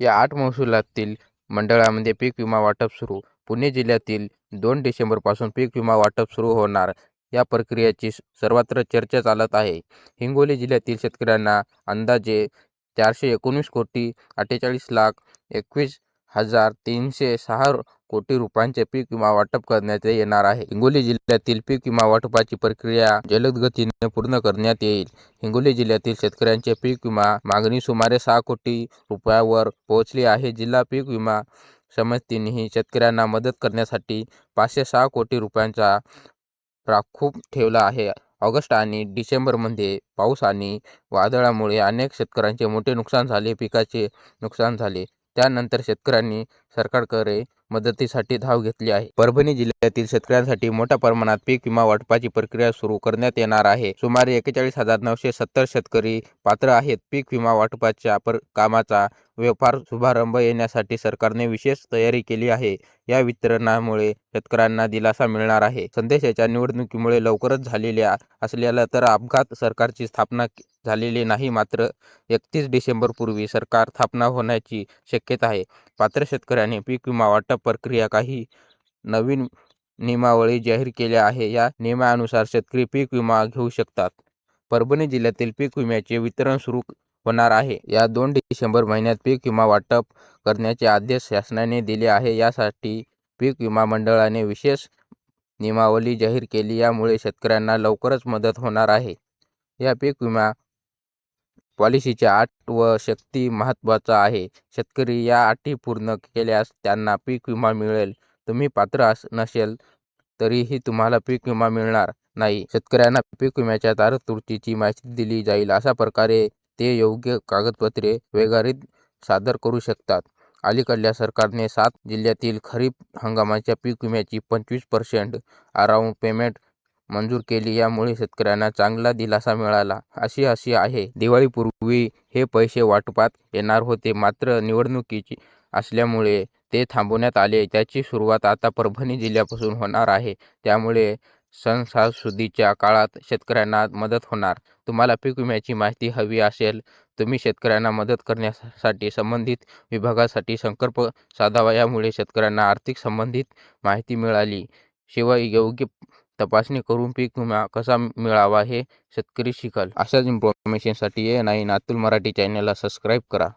या आठ महसुलातील मंडळामध्ये पीक विमा वाटप सुरू. पुणे जिल्ह्यातील दोन डिसेंबरपासून पीक विमा वाटप सुरू होणार या प्रक्रियेची सर्वत्र चर्चा चालत आहे. हिंगोली जिल्ह्यातील शेतकऱ्यांना अंदाजे चारशे एकोणीस कोटी अठ्ठेचाळीस लाख एकवीस हजार तीनशे सहा कोटी रुपयांचे पीक विमा वाटप करण्यात येणार आहे. हिंगोली जिल्ह्यातील पीक विमा वाटपाची प्रक्रिया जलद गतीने पूर्ण करण्यात येईल. हिंगोली जिल्ह्यातील शेतकऱ्यांचे पीक विमा मागणी सुमारे सहा कोटी रुपयावर पोहोचली आहे. जिल्हा पीक विमा समितीनेही शेतकऱ्यांना मदत करण्यासाठी पाचशे सहा कोटी रुपयांचा राखूप ठेवला आहे. ऑगस्ट आणि डिसेंबरमध्ये पाऊस आणि वादळामुळे अनेक शेतकऱ्यांचे मोठे नुकसान झाले. पिकाचे नुकसान झाले. त्यानंतर शेतकऱ्यांनी सरकारकडे मदतीसाठी धाव घेतली आहे. परभणी जिल्ह्यातील शेतकऱ्यांसाठी मोठ्या प्रमाणात पीक विमा वाटपाची प्रक्रिया सुरू करण्यात येणार आहे. सुमारे एकेचाळीस हजार नऊशे सत्तर शेतकरी पात्र आहेत. पीक विमा वाटपाच्या पर कामाचा व्यापार शुभारंभ येण्यासाठी सरकारने विशेष तयारी केली आहे. या वितरणामुळे शेतकऱ्यांना दिलासा मिळणार आहे. संदेशाच्या निवडणुकीमुळे लवकरच झालेल्या असलेल्या तर अपघात सरकारची स्थापना झालेली नाही मात्र एकतीस डिसेंबरपूर्वी सरकार स्थापना होण्याची शक्यता आहे. पात्र शेतकऱ्यांनी पीक विमा वाटप प्रक्रिया काही नवीन नियमावळी जाहीर केल्या आहे. या नियमानुसार शेतकरी पीक विमा घेऊ शकतात. परभणी जिल्ह्यातील पीक विम्याचे वितरण सुरू होणार आहे. या दोन डिसेंबर महिन्यात पीक विमा वाटप करण्याचे आदेश शासनाने दिले आहे. यासाठी पीक विमा मंडळाने विशेष नियमावली जाहीर केली. यामुळे शेतकऱ्यांना लवकरच मदत होणार आहे. या पीक विमा पॉलिसीच्या अट व शक्ती महत्त्वाचा आहे. शेतकरी या अटी पूर्ण केल्यास त्यांना पीक विमा मिळेल. तुम्ही पात्र अस नसेल तरीही तुम्हाला पीक विमा मिळणार नाही. शेतकऱ्यांना पीक विम्याच्या तारतुर्तीची माहिती दिली जाईल. अशा प्रकारे ते योग्य कागदपत्रे वेगारीत सादर करू शकतात. अलीकडल्या सरकारने सात जिल्ह्यातील खरीप हंगामाच्या पीक विम्याची पंचवीस पर्सेंट अराऊंड पेमेंट मंजूर केली. यामुळे शेतकऱ्यांना चांगला दिलासा मिळाला. अशी अशी आहे. दिवाळीपूर्वी हे पैसे वाटपात येणार होते. मात्र निवडणुकीची असल्यामुळे ते थांबवण्यात आले. त्याची सुरुवात आता परभणी जिल्ह्यापासून होणार आहे. त्यामुळे सणसासुदीच्या काळात शेतकऱ्यांना मदत होणार. तुम्हाला पीक विम्याची माहिती हवी असेल तुम्ही शेतकऱ्यांना मदत करण्यासाठी संबंधित विभागासाठी संकल्प साधावा. यामुळे शेतकऱ्यांना आर्थिक संबंधित माहिती मिळाली. शिवाय योग्य तपासणी करून पीक विमा कसा मिळावा हे शेतकरी शिकल. अशाच इन्फॉर्मेशनसाठी ए नाईन अतुल मराठी चॅनलला सबस्क्राईब करा.